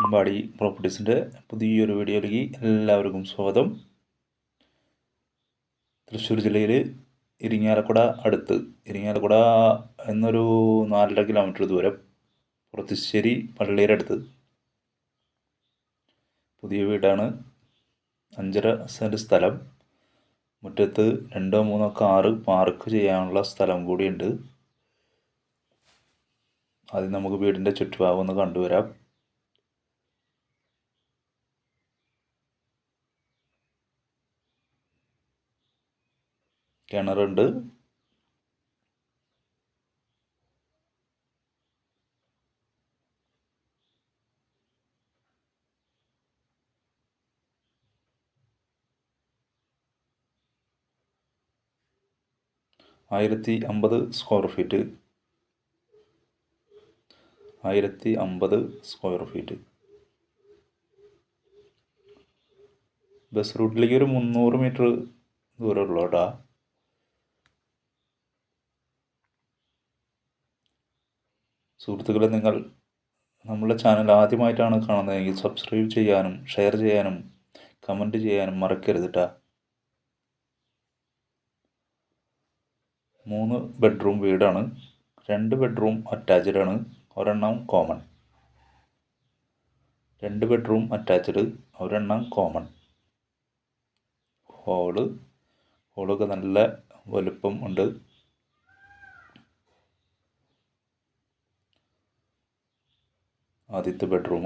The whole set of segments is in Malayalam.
അമ്പാടി പ്രോപ്പർട്ടീസിന്റെ പുതിയൊരു വീഡിയോയിലേക്ക് എല്ലാവർക്കും സ്വാഗതം. തൃശ്ശൂർ ജില്ലയിൽ ഇരിങ്ങാലക്കുട അടുത്ത്. ഇരിങ്ങാലക്കുട എന്നൊരു നാലര കിലോമീറ്റർ ദൂരം. പുറത്തിശ്ശേരി പള്ളിയുടെ അടുത്ത്. പുതിയ വീടാണ്. അഞ്ചര സെന്റ് സ്ഥലം. മുറ്റത്ത് രണ്ടോ മൂന്നോ കാറ് പാർക്ക് ചെയ്യാനുള്ള സ്ഥലം കൂടിയുണ്ട്. ആദ്യം നമുക്ക് വീടിന്റെ ചുറ്റുഭാഗം ഒന്ന് കണ്ടുവരാം. കിണറുണ്ട്. ആയിരത്തി അമ്പത് സ്ക്വയർ ഫീറ്റ്. ആയിരത്തി അമ്പത് സ്ക്വയർ ഫീറ്റ്. ബസ് റൂട്ടിലേക്ക് ഒരു മുന്നൂറ് മീറ്റർ ദൂരമുള്ളൂ കേട്ടോ. സുഹൃത്തുക്കളെ നിങ്ങൾ നമ്മുടെ ചാനൽ ആദ്യമായിട്ടാണ് കാണുന്നതെങ്കിൽ സബ്സ്ക്രൈബ് ചെയ്യാനും ഷെയർ ചെയ്യാനും കമന്റ് ചെയ്യാനും മറക്കരുത് കേട്ടോ മൂന്ന് ബെഡ്റൂം വീടാണ്. രണ്ട് ബെഡ്റൂം അറ്റാച്ച്ഡ് ആണ്. ഒരെണ്ണം കോമൺ രണ്ട് ബെഡ്റൂം അറ്റാച്ച്ഡ് ഒരെണ്ണം കോമൺ ഹോൾ ഹോളൊക്കെ നല്ല വലുപ്പം ഉണ്ട്. ആദ്യത്തെ ബെഡ്റൂം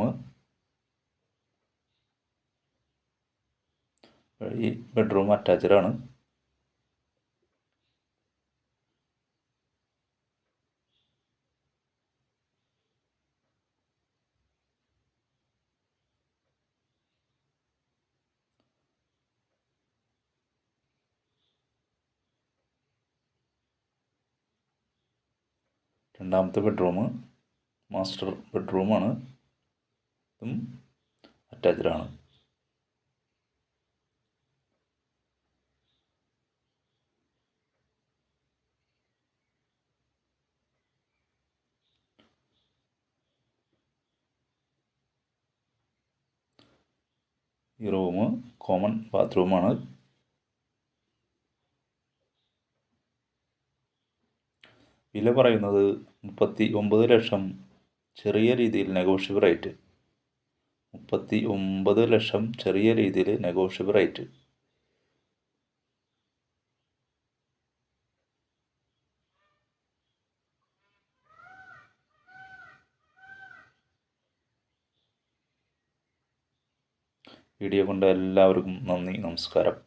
ഈ ബെഡ്റൂം അറ്റാച്ച്ഡ് ആണ്. രണ്ടാമത്തെ ബെഡ്റൂം മാസ്റ്റർ ബെഡ്റൂമാണ്. ഇതും അറ്റാച്ച്ഡ് ആണ് ഈ റൂം കോമൺ ബാത്റൂമാണ്. വില പറയുന്നത് മുപ്പത്തി ഒമ്പത് ലക്ഷം ചെറിയ രീതിയിൽ നെഗോഷ്യബിൾ റേറ്റ് മുപ്പത്തി ഒമ്പത് ലക്ഷം ചെറിയ രീതിയിൽ നെഗോഷ്യബിൾ റേറ്റ് വീഡിയോ കൊണ്ട് എല്ലാവർക്കും നന്ദി നമസ്കാരം.